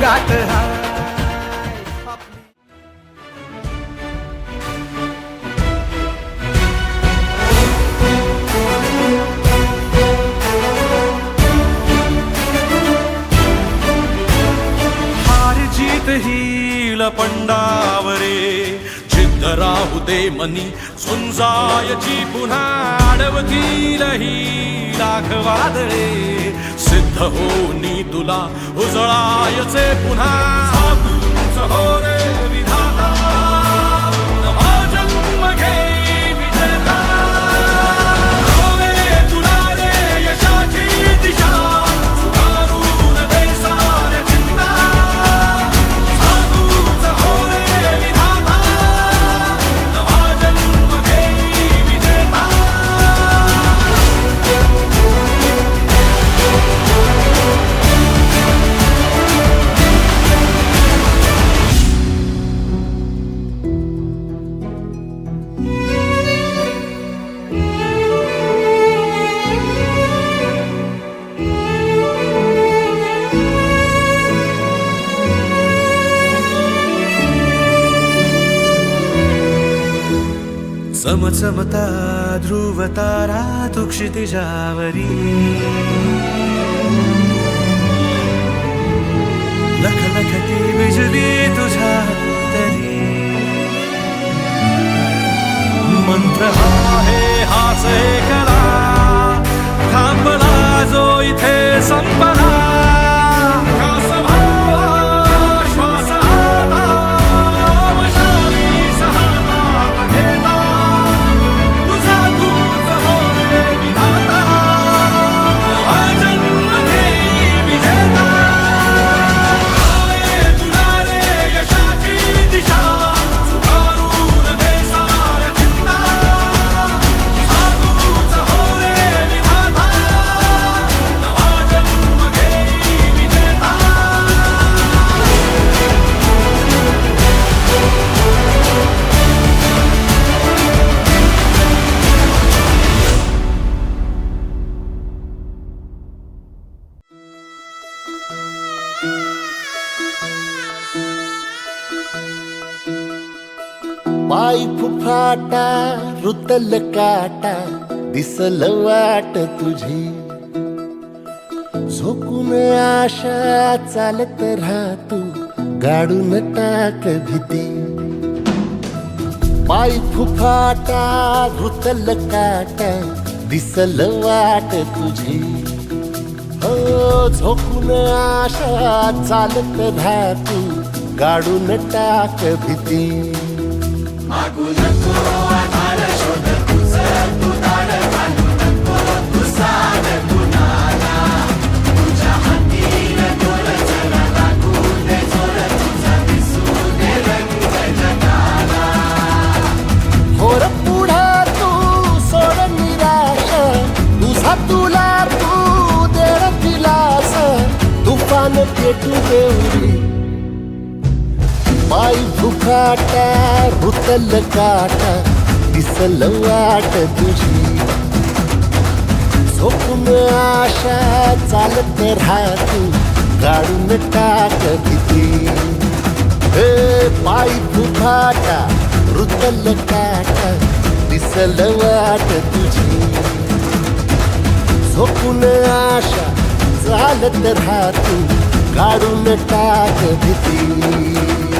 तुंगात हार जीत ही लपंडावरे सिद्ध राहू दे मनी. झुंजायची पुन्हा अडवतील ही लाखवादळे सिद्ध होनी तुला. उजळायचे पुन्हा. हो अमचमता ध्रुवतारा तु क्षितिजावरी लख लखती विजली तुझा तरी। मंत्र आहे हाच कला। थांबला जो इथे संपला। पाय काटा दिसल वाट तुझी. झोकून आशा चालत राहतू गाडून टाक भीती. पाय फुफाटा धुतल काटा दिसल वाट तुझी. हो झोकून आशा चालत राहतू गाडून टाक भीती. मागून पेटू देवरी पाय फुकाटा रुतल काटा दिसल वाट तुझी. झोपून आशा चालत राहतू काढून टाक किती हे पाय फुफाटा रुतल काटा दिसल वाट तुझी. झोपून आशा चालत राहतू काढून टाक भीती.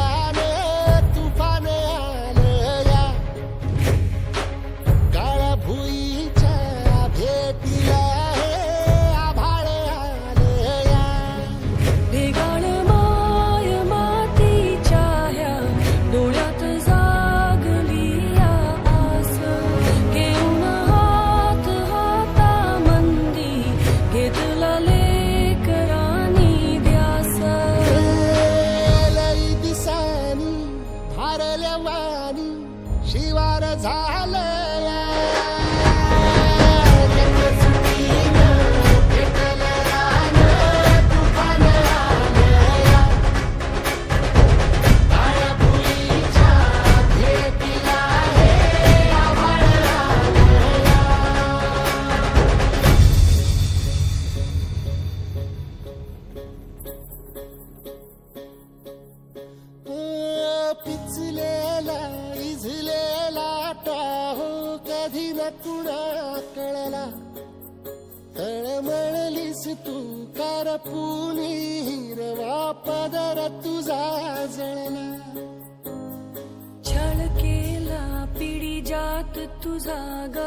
पिढी तुझा ग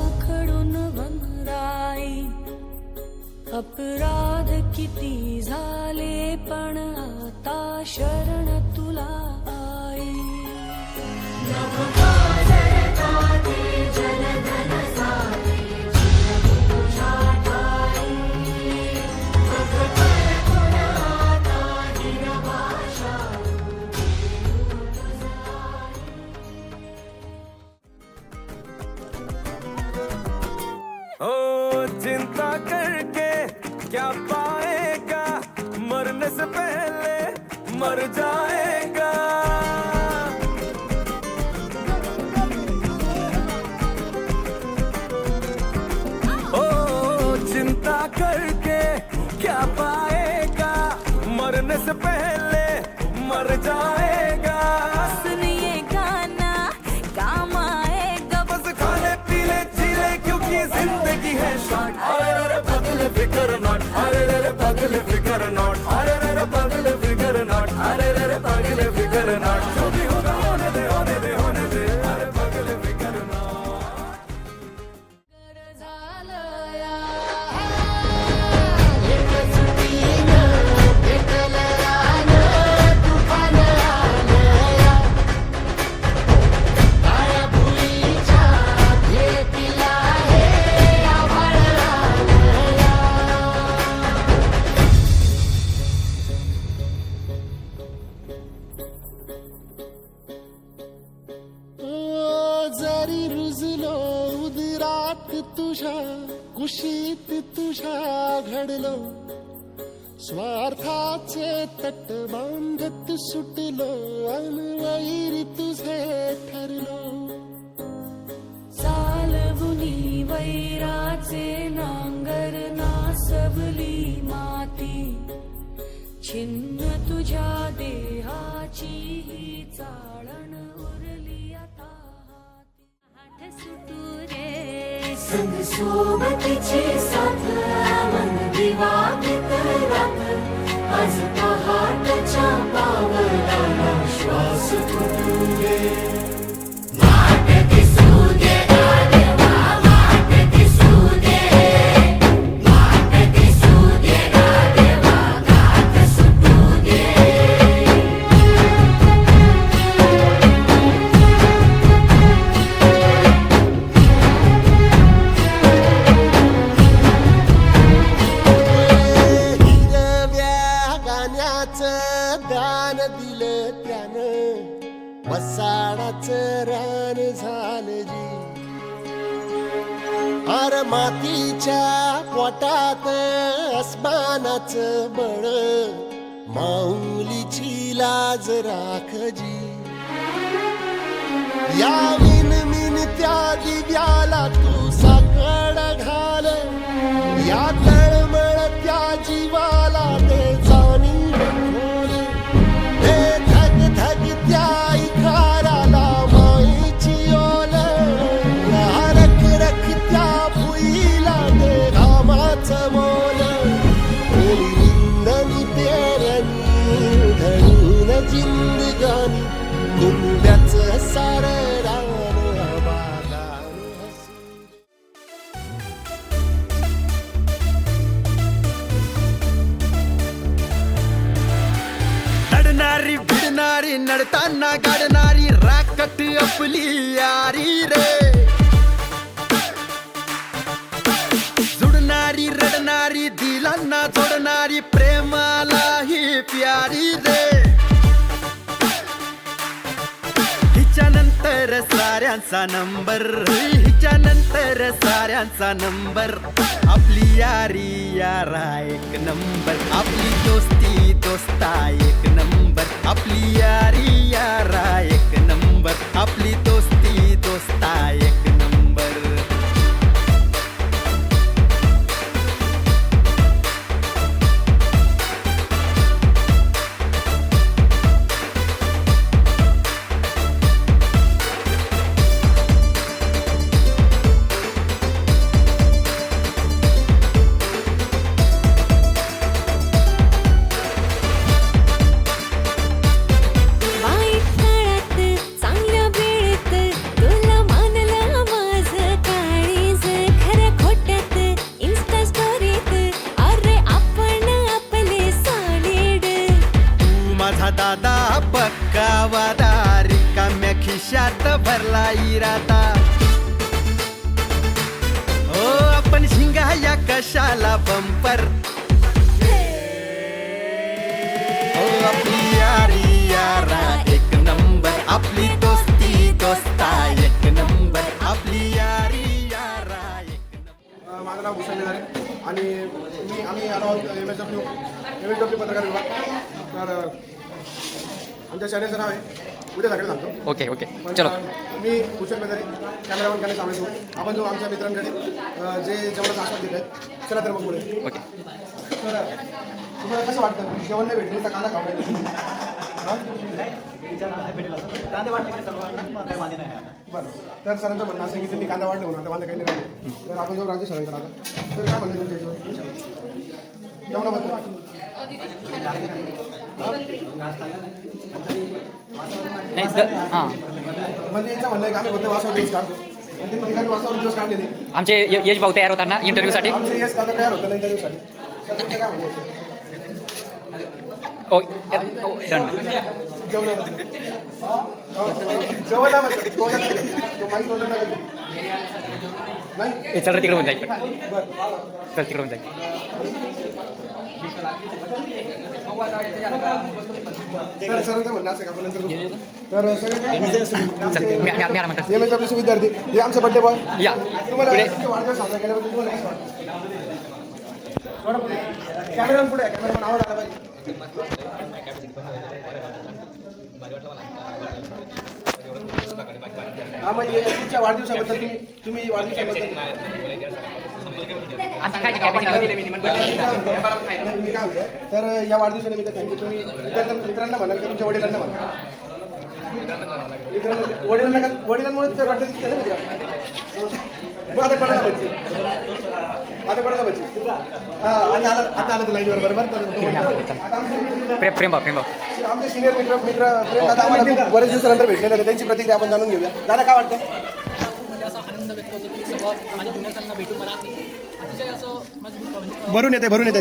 उखडून वनराई अपराध किती झाले पण आता शरण तुला आई. मर जाएगा ओ चिंता करके क्या पाएगा मरने से पहले मर जाएगा सुनिए गाना काम आएगा बस खाने पीले चीले क्योंकि ज़िंदगी है शॉर्ट अरे अरे बदल फिकर नॉट अरे अरे बदल फिकर नॉट अरे अरे रात तुझ्या कुशीत तुझ्या घडलो. स्वार्थाचे तट बांधत सुटलो अनवैरी तुझे ठरलो. चालवुनी वैराचे नांगर नासवली माती. छिन्न तुझ्या दे संग सोबतचे साथ मन दिवा रात आज पहाटच्या पावलाला श्वास तू सगळ्यांचा नंबर. हिच्या नंतर साऱ्यांचा नंबर. आपली यारी यारा एक नंबर. आपली दोस्ती दोस्ता एक नंबर. आपली कशाला बंपर ओ आपली एक नंबर आपली दोस्ती दोस्ता एक नंबर आपली यारी यारा एक अं, माझं नाव भूषण आहे आणि मी आम्ही आलो M S W M S W पत्रकार विभाग. तर आमच्या शाळेचं नाव आहे उद्या सकाळी सांगतो ओके ओके. चलो. मी कुशल मेदारे कॅमेरामन काही सांगतो आपण जो आमच्या मित्रांकडे जे जेवणाचा आस्वाद घेत आहेत चला तर मग पुढे ओके. तर तुम्हाला कसं वाटतं? जेवण नाही भेटलं तर कांदा खाऊ बरं. तर सरांचं म्हणणं असं की तुम्ही कांदा वाढलं म्हणून कांदा काही नाही तर आपण जो राज्य सरांकडे आला तर काय म्हणलं तुमच्या जेवणाबद्दल. आमचे यश भाऊ तयार होताना इंटरव्ह्यूसाठी चल तिकडे होऊन जाईल. चल तिकडे होऊन जाईल. डब्ल्यूचे विद्यार्थी. हे आमचे बड्डे बॉय या. तुम्हाला साजरा केल्याबद्दल. कॅमेरामन पुढे. कॅमेरामन आवाज आला पाहिजे. हा म्हणजे तुमच्या वाढदिवसाबद्दल तुम्ही तुम्ही वाढदिवसाबद्दल आता काय कॅपॅसिटी मी काय म्हणतो तर या वाढदिवसानिमित्त थँक्यू तुम्ही इतर मित्रांना म्हणाल का तुमच्या वडिलांना म्हणाल मित्रांना- वडिलांना वडिलांमुळे तर वाटतं म्हणजे. आता पडा बच्ची आता पडा बच्ची हा आणि आला आता आलं तर लाईनवर बरोबर तर आमचे- प्रेम प्रेम सिनियर मित्र मित्र आम्हाला बरेच दिवसानंतर भेटलेले होते त्यांची प्रतिक्रिया आपण जाणून घेऊया दादा काय वाटतं भरून येते भरून येते.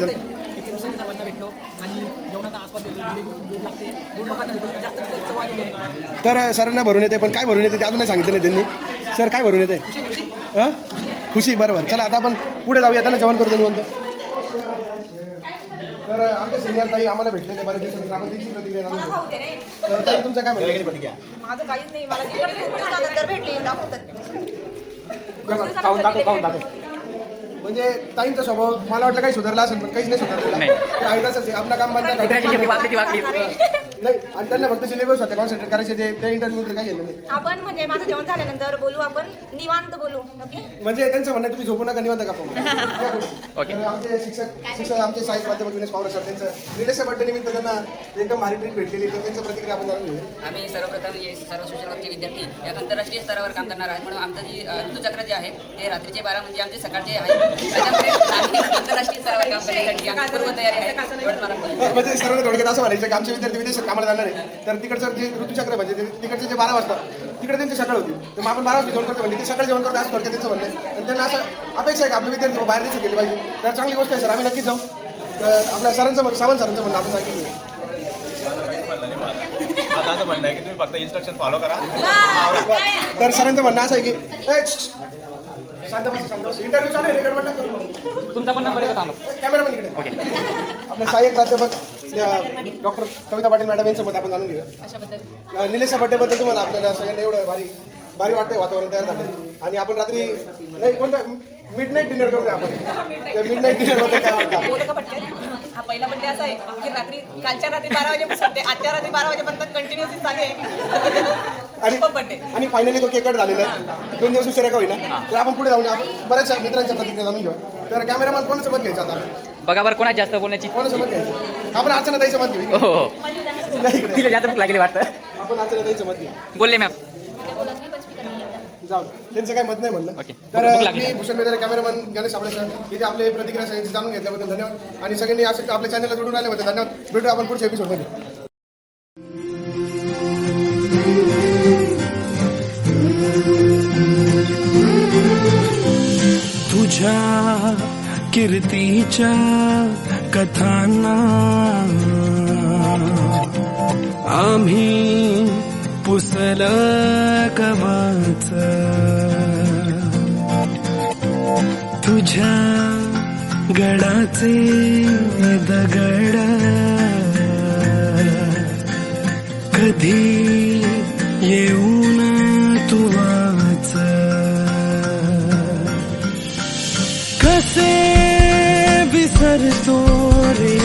तर सरांना भरून येते पण काय भरून येते ते अजून नाही सांगितलं नाही त्यांनी. सर काय भरून येते? हां खुशी बरोबर. चला आता आपण पुढे जाऊया. त्यांना जेवण करू निवंत. तर आमच्या सिनियर ताई आम्हाला भेटले ते बरेच दिवसानंतर. आपण त्यांची प्रतिक्रिया जाणून. तर ताई तुमचं काय म्हणणं माझं काहीच नाही. मला भेटले दाखवतात. खाऊन दाखव खाऊन दाखव म्हणजे ताईंचा स्वभाव मला वाटलं काही सुधारला असेल पण काहीच नाही सुधारलेला नाही. आपलं काम बंद नाही आणि त्यांना फक्त सिलेबस होते कॉन्सन्ट्रेट करायचे ते त्या इंटरव्ह्यू काही घेतलं नाही. आपण म्हणजे माझं जेवण झाल्यानंतर बोलू आपण निवांत बोलू ओके? म्हणजे त्यांचं म्हणणं आहे, तुम्ही झोपू नका निवांत का ओके. आमचे शिक्षक शिक्षक आमचे साहित्य प्राध्यापक विनेश पवार सर त्यांचं निलेश बड्डे निमित्त त्यांना एकदम भारी ट्रीट भेटलेली तर त्यांचं प्रतिक्रिया आपण जाणून घेऊया. आम्ही सर्वप्रथम हे सर्व वर्कचे विद्यार्थी या आंतरराष्ट्रीय स्तरावर काम करणार आहेत. म्हणून आमचं जे अ, ऋतुचक्र जे आहे ते रात्रीचे बारा म्हणजे आमचे सकाळचे आहे. त्याच्यामुळे आम्ही आंतरराष्ट्रीय स्तरावर काम करण्यासाठी आमची पूर्व तयारी आहे. एवढंच मला बोलायचं. म्हणजे सर्वांना थोडक्यात असं म्हणायचं की आमचे विद्यार्थी विदेशात कामाला जाणार आहे. तर तिकडचं जे ऋतुचक्र म्हणजे ते तिकडचे जे बारा वाजता तिकडे त्यांची सकाळ होती. तर मग आपण बारा वाजता जेवण करतो म्हणजे ते सकाळी जेवण करतो असं थोडक्यात त्यांचं म्हणणं. आहे आणि त्यांना असं अपेक्षा आहे की आपले विद्यार्थी बाहेर देशात गेले पाहिजे. तर चांगली गोष्ट आहे सर. आम्ही नक्कीच जाऊ. तर आपल्या सरांचं म्हण- सावंत सरांचं म्हणणं आपण सांगितलं. म्हणणं आहे की तुम्ही फक्त इन्स्ट्रक्शन फॉलो करा तर सरांचं म्हणणं असं आहे की तुमचा पण नंबर कॅमेरा पण इकडे. ओके आपले सहाय्यक प्राध्यापक डॉक्टर कविता पाटील मॅडम यांचं मत आपण जाणून घेऊया. निलेशच्या बड्डेबद्दल तुम्हाला आपल्याला सगळ्यांना एवढं भारी भारी वाटतंय वातावरण तयार झालं आणि आपण रात्री नाही कोणतं? मिड नाईट डिनर करूया आपण. मिड नाईट डिनरबद्दल हा पहिला बड्डे असा आहे की रात्री कालच्या रात्री बारा वाजेपासून ते आजच्या रात्री बारा वाजेपर्यंत कंटिन्युअसली चालू आहे. आणि बड्डे आणि फायनली तो केक कट झालेला आहे. दोन दिवस उशिरा का होईना. तर आपण पुढे जाऊन आपण बऱ्याचशा मित्रांच्या प्रतिक्रिया जाणून घेऊ तर कॅमेरामॅन कोणाचं मत घ्यायचं आता? बघा बरं कोणात जास्त बोलण्याची कोणाचं मत घ्यायचं? आपण अर्चना ताईचं मत घेऊ. हो हो. तिला जास्त भूक लागली वाटतं. आपण अर्चना ताईचं मत घेऊ. बोलले मॅम. जाऊ त्यांचं काय मत नाही म्हणलं. ओके. तर भूक लागली. मी भूषण मेदरे कॅमेरामॅन गणेश साबळे सर इथे आपले प्रतिक्रिया सगळ्यांची जाणून घेतल्याबद्दल धन्यवाद. आणि सगळ्यांनी असं आपल्या चॅनलला जोडून आल्याबद्दल धन्यवाद. भेटू आपण पुढच्या एपिसोडमध्ये तुझ्या कीर्तीच्या कथांना आम्ही पुसल कवाच तुझ्या गडाचे दगड. कधी येऊन तू वाच. कसे विसरतो रे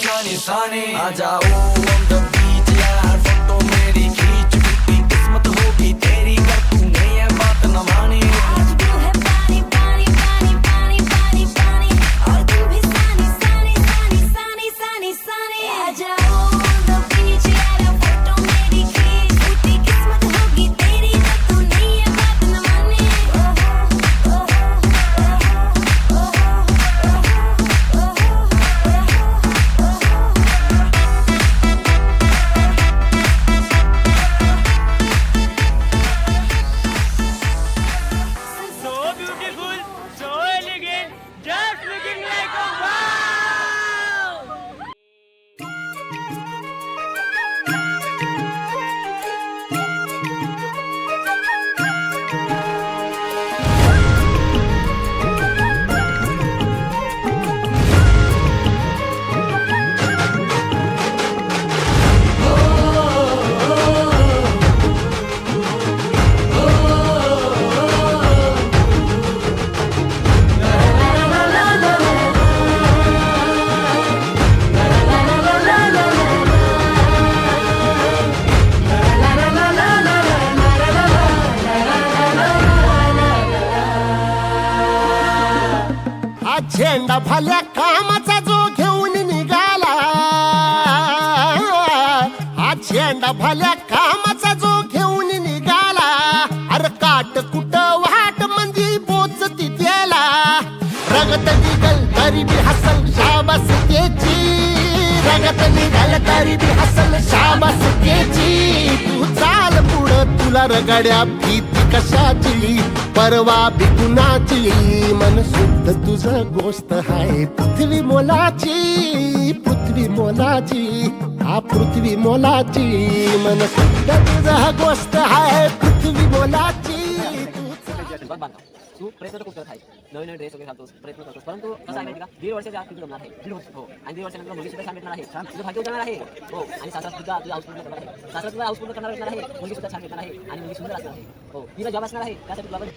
सानी सानी सानी सानी आ जाओ रगड्या भीती कशाची? परवा बिकुणाची मन शुद्ध तुझं गोष्ट हाय. पृथ्वी मोलाची पृथ्वी मोलाची हा पृथ्वी मोलाची. मन शुद्ध तुझं गोष्ट हाय पृथ्वी मोलाची. तू तू प्रयत्न करत नवीन नवीन ड्रेस वगैरे घालतोस प्रयत्न करतोस परंतु कसं आहे माहिती का दीड वर्षाच्या आत तुझं जमणार आहे. दीड वर्ष हो. आणि दीड वर्षानंतर मुली सुद्धा छान आहे. तुझं भाग्य जाणार आहे. हो. आणि सासरा सुद्धा तुझा हाऊस पूर्ण करणार आहे. सासरा तुझा हाऊस पूर्ण करणार भेटणार आहे. मुलगी सुद्धा छान भेटणार आहे. आणि मुलगी सुंदर असणार आहे. हो. तिला जॉब असणार आहे. त्यासाठी तुला पण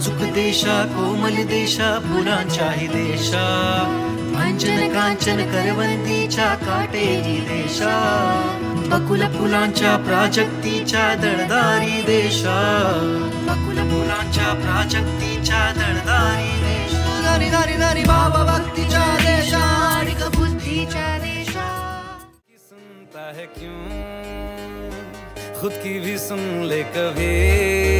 नाजूक देशा कोमल देशा फुलांच्याही देशा. अंजन कांचन करवंदीच्या काटेरी देशा. बकुल फुलांच्या प्राजक्तीच्या दळदारी देशा. बकुल फुलांच्या प्राजक्तीच्या दळदारी देशा. दारी दारी दारी बाबा भक्तीच्या देशा. आणि बुद्धीच्या देशात सुनता है क्यों? खुद की भी सुन ले कभी।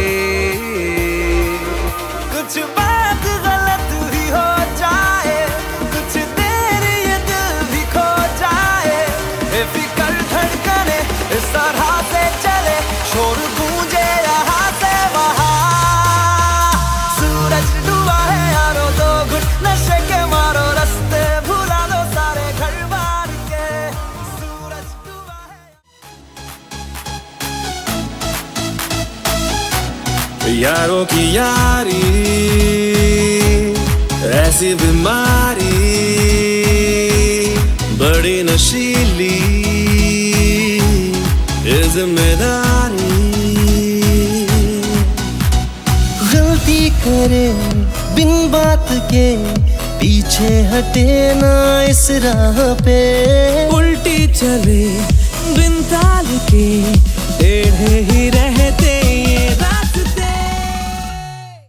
ऐसी बीमारी बड़ी नशीली ये जिम्मेदारी। गलती करे बिन बात के पीछे हटे ना इस राह पे। उल्टी चले बिन ताल के